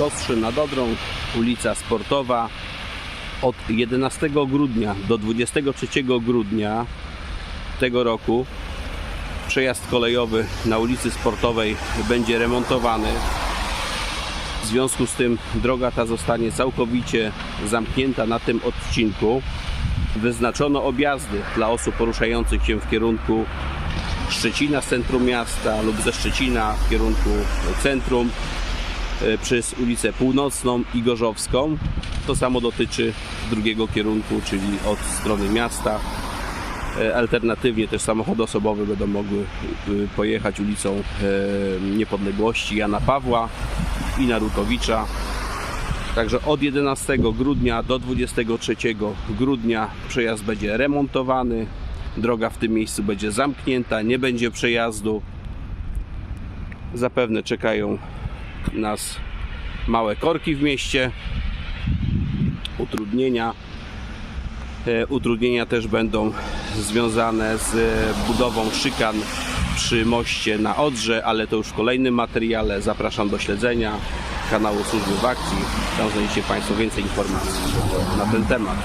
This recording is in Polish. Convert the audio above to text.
Kostrzyn nad Odrą, ulica Sportowa. Od 11 grudnia do 23 grudnia tego roku przejazd kolejowy na ulicy Sportowej będzie remontowany. W związku z tym droga ta zostanie całkowicie zamknięta na tym odcinku. Wyznaczono objazdy dla osób poruszających się w kierunku Szczecina centrum miasta lub ze Szczecina w kierunku centrum przez ulicę Północną i Gorzowską. To samo dotyczy drugiego kierunku, czyli od strony miasta. E, Alternatywnie też samochody osobowe będą mogły e, pojechać ulicą e, Niepodległości Jana Pawła i Narutowicza. Także od 11 grudnia do 23 grudnia przejazd będzie remontowany. Droga w tym miejscu będzie zamknięta, nie będzie przejazdu. Zapewne czekają nas małe korki w mieście, utrudnienia. E, Utrudnienia też będą związane z e, budową szykan przy moście na Odrze, ale to już w kolejnym materiale. Zapraszam do śledzenia kanału Służby w Akcji. Tam znajdziecie Państwo więcej informacji na ten temat.